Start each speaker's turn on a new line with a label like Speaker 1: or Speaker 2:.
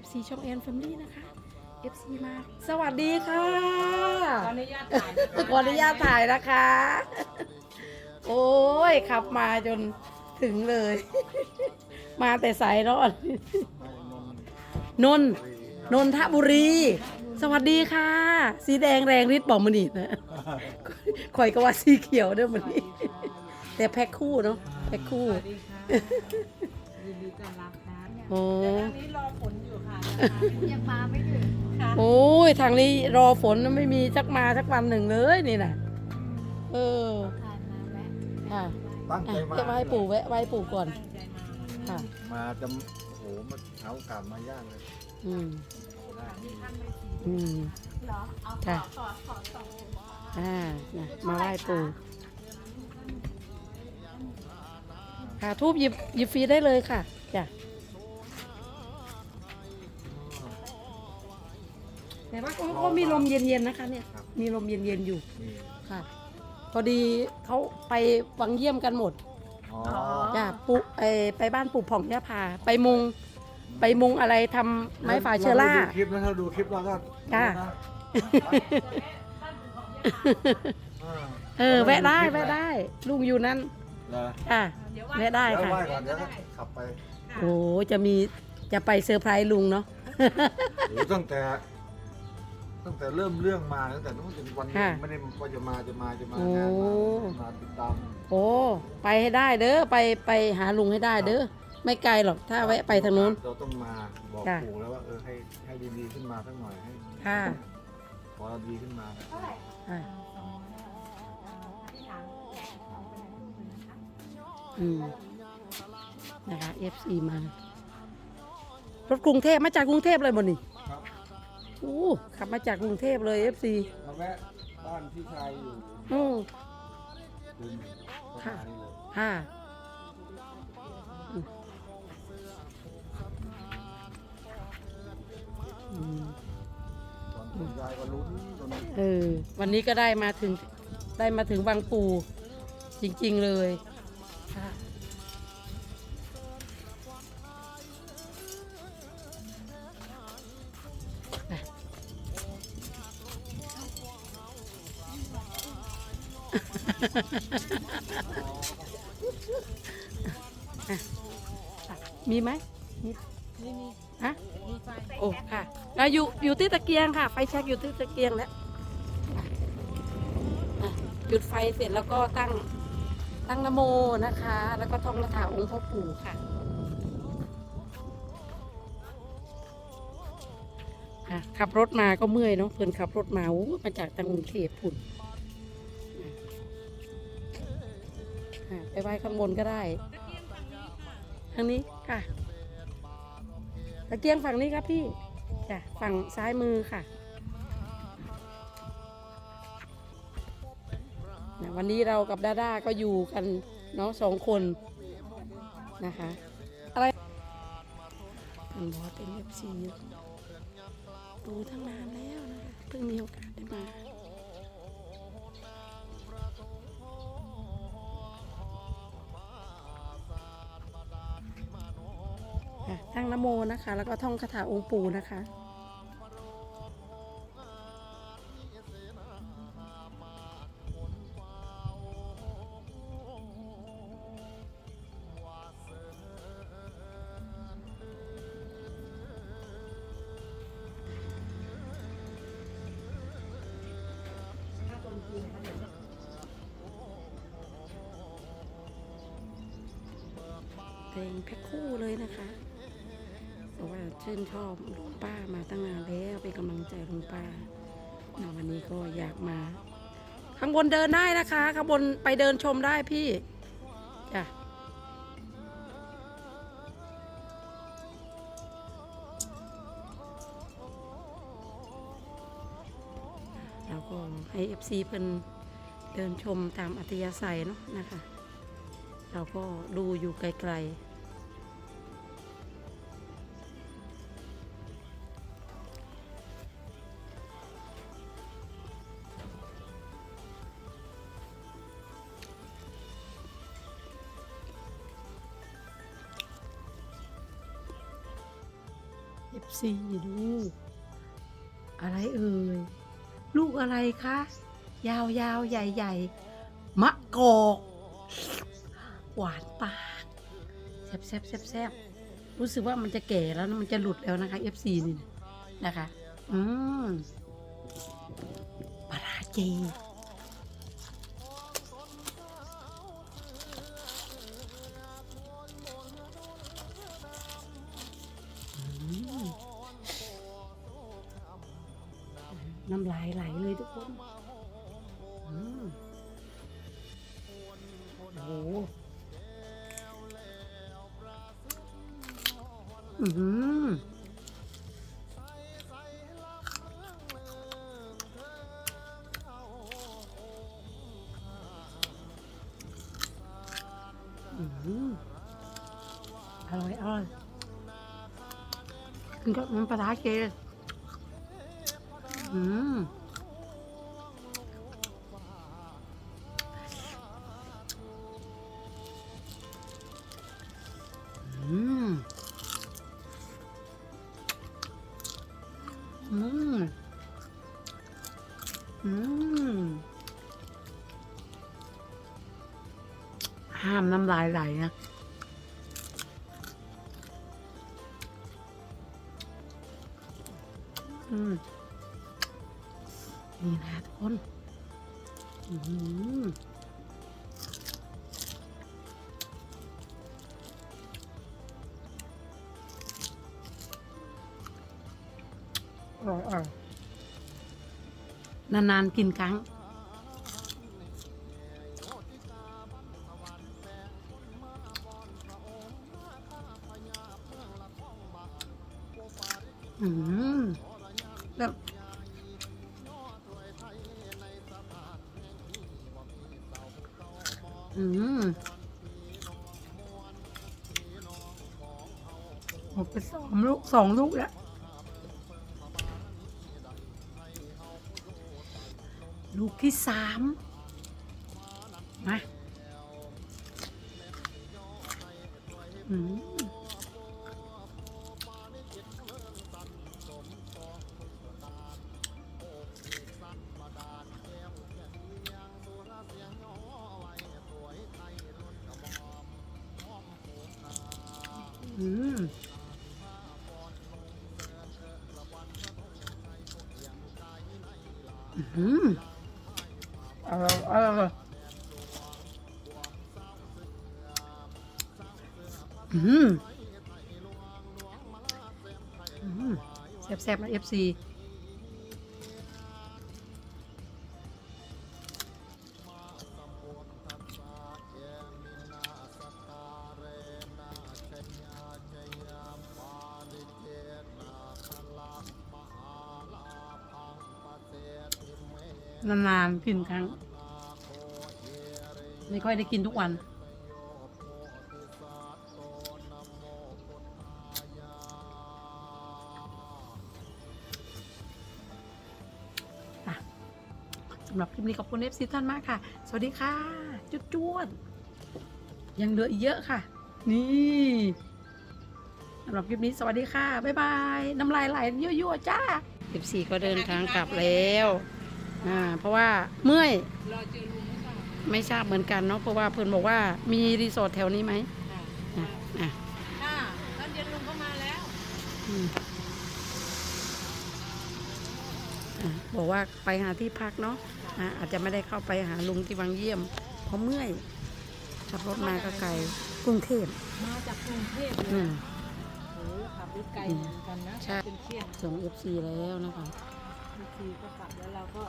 Speaker 1: FC ช่องแอนแฟมิลี่นะคะ FC มา สวัสดีค่ะ
Speaker 2: ขออนุญาตถ่ายนะคะ
Speaker 1: ขออนุญาตถ่ายนะคะ โอ้ยขับมาจนถึงเลย มาแต่สายร้อนนนท์นนทบุรี สวัสดีค่ะ สีแดงแรงฤทธิ์บอกมันอีกนะข่อยก็ว่าสีเขียวเด้อมันนี่แต่แพ็คคู่เนาะแพ็คคู่
Speaker 2: สวัสดีค่ะยินดีต้อนรับนะ
Speaker 1: โอ้
Speaker 2: แต่ทางนี้รอฝน อยู่ค่ะ
Speaker 3: ยังมาไม่ถึง
Speaker 2: ค่ะ
Speaker 1: โอ้ยทางนี้รอฝนไม่มีสักมาสักวันหนึ่งเลยนี่นะเออ
Speaker 3: ทานมาแวะ
Speaker 1: ค่ะ
Speaker 4: ตั้ง
Speaker 1: อะ
Speaker 4: ใจมา
Speaker 1: จะไหว้ปู่แวะไหว้ปู่ก่อน
Speaker 2: ตั้งใจมา
Speaker 1: ค่ะ
Speaker 4: มาจะโอ้โหมาเอาโอกาสมายากเลย
Speaker 1: อืม
Speaker 2: มีท่านไม่สี
Speaker 1: อืม
Speaker 3: เหรอเอาข
Speaker 1: ค่ะ
Speaker 3: อขอขอสอง
Speaker 1: อ่านะมาไหว้ปู่ค่ะทูบหยิบหยิบฟรีได้เลยค่ะจ้ะ แต่ว่าก็ก็มีลมเย็นๆนะคะเนี่ยมีลมเย็นๆอยู่
Speaker 4: นี่
Speaker 1: ค่ะ พอดีเขาไปวังเยี่ยมกันหมด
Speaker 4: อ๋อ
Speaker 1: จ้ะปุไอไปบ้านปู่ผ่องย่าพาไปมุงไปมุงอะไรทำไม้ฝาเชอร่า
Speaker 4: ดูคลิปนะถ้าดูคลิปเราก็
Speaker 1: จ้ะ
Speaker 4: นะอ่า
Speaker 1: เออแวะได้แวะได้ลุงอยู่นั่น
Speaker 4: เหรอ
Speaker 1: จ้ะ
Speaker 2: เดี๋ยว
Speaker 1: แวะได้
Speaker 4: เดี๋ยว
Speaker 1: ค่ะ
Speaker 4: ไหว้ก่อนเดี๋ยวก็ขับไป
Speaker 1: โอ้จะมีจะไปเซอร์ไพรส์ลุงเนาะ
Speaker 4: โอ้โหตั้งแต่ ตั้งแต่เริ่มเรื่องมาตั้งแต่นู้นจนวันนี้
Speaker 1: ค่ะ
Speaker 4: ไม่ได้ว่าจะมาจะมาจะมา
Speaker 1: โอ้
Speaker 4: งานมามาติดตาม
Speaker 1: โอ้ไปให้ได้เด้อไปไปหาลุงให้ได้เด้อไม่ไกลหรอกถ้าแวะไปทางนู้น
Speaker 4: เราต้องมาบอก
Speaker 1: จ้ะ
Speaker 4: ปู่แล้วว่าเออให้ให้ดีๆขึ้นมาสักหน่อยให้
Speaker 1: ค่ะ
Speaker 4: พอเราดีขึ้นมานะ
Speaker 1: อะ
Speaker 3: ที่ถามเอาไปไหนลูกเลยนะคะ
Speaker 1: อืมนะคะ FC มา รถกรุงเทพมาจากกรุงเทพเลยบ่นี่
Speaker 4: ครับ
Speaker 1: อู้ขับมาจากกรุงเทพเลย FC
Speaker 4: มาแวะบ้านพี่ชายอยู่
Speaker 1: อืม
Speaker 4: ดึง
Speaker 1: ค่ะ
Speaker 4: สถานีเลย
Speaker 1: ค่ะอืมอืม
Speaker 4: ตอนคุณยายก็ลุ้นจน
Speaker 1: เออ วันนี้ก็ได้มาถึงได้มาถึงบางปูจริงๆเลยค่ะอะ มีไหมมี
Speaker 2: นี่มี
Speaker 1: ฮะ
Speaker 2: มีไฟ
Speaker 1: โอ้ค่ะเราอยู่อยู่ที่ตะเกียงค่ะ ไฟแช็กอยู่ที่ตะเกียงแล้วอะจุดไฟเสร็จแล้วก็ตั้งตั้งนโมนะคะ แล้วก็ท่องคาถาองค์พ่อปู่ค่ะอะขับรถมาก็เมื่อยเนาะเพื่อนขับรถมาอู้มาจากทางกรุงเทพพุ่น ไปไหว้ข้างบนก็ได้ทางนี้ค่ะ ตะเกียงฝั่งนี้ครับพี่จ้ะฝั่งซ้ายมือค่ะวันนี้เรากับดาด้าก็อยู่กันเนาะสองคนนะคะ อะไรมันบอกว่าเป็นเอฟซีดูทั้งนานแล้วนะคะเพิ่งมีโอกาสได้มา นโมนะคะ แล้วก็ท่องคาถาองค์ปู่นะคะเพลงแพ็คคู่เลยนะคะ ราะว่าชื่นชอบลุงป้ามาตั้งนานแล้วเป็นกำลังใจลุงป้าวันนี้ก็อยากมา ข้างบนเดินได้นะคะ ข้างบนไปเดินชมได้พี่จ้ะเราก็ให้ FC เพิ่นเดินชมตามอัธยาศัยเนาะนะคะ เราก็ดูอยู่ไกลๆ FC ดูอะไรเอ่ย ลูกอะไรคะ ยาวยาวๆใหญ่มะกอกหวานปากแซ่บแซ่บแซ่บแซ่บรู้สึกว่ามันจะแก่แล้วนะมันจะหลุดแล้วนะคะ FC นี่นะคะ อืมปลาราเจ น้ำลายไหลเลยทุกคนโอ้โหอืมอืมอร่อยอร่อยกินกับน้ำปลาร้าเกลือ อืมอืมอืมอืมห้ามน้ำลายไหลนะอืม นี่นะทุกคนอร่อยอร่อยนานๆกินครั้งอืมแล้ว อืมหมดไปสองลูกสองลูกแล้ว ลูกที่สามมาอืม อืมอืมอร่อยอร่อยอืมอืมแซ่บๆนะ FC นานๆกินครั้ง ไม่ค่อยได้กินทุกวัน สำหรับคลิปนี้ขอบคุณเอฟซีท่านมากค่ะ สวัสดีค่ะ จุดจวดยังเหลือเยอะค่ะ นี่สำหรับคลิปนี้สวัสดีค่ะ บ๊ายบาย น้ำลายไหลยั่วๆจ้าเอฟซีก็เดินทางกลับแล้ว อ่าเพราะว่าเมื่อย
Speaker 2: รอเจอลุงหรือเปล่า
Speaker 1: ไม่ทราบเหมือนกันเนาะเพราะว่าเพื่อนบอกว่ามีรีสอร์ทแถวนี้ไหม
Speaker 2: ค่ะ
Speaker 1: อะอะ
Speaker 2: ค่ะตอนเย็นลุงก็มาแล้ว
Speaker 1: อืมอะบอกว่าไปหาที่พักเนาะอะอาจจะไม่ได้เข้าไปหาลุงที่วังเยี่ยม เพราะเมื่อยขับรถมาก็ไกลกรุงเทพ
Speaker 2: มาจากกรุงเทพเล
Speaker 1: อื
Speaker 2: ย
Speaker 1: ม
Speaker 2: โอ้ขับรถไกลเหมือนกันนะ
Speaker 1: ใช่
Speaker 2: เป็นเที่ยง
Speaker 1: ส่งเอฟซีแล้วนะคะ
Speaker 2: บาง ทีก็กลับแล้วเราก็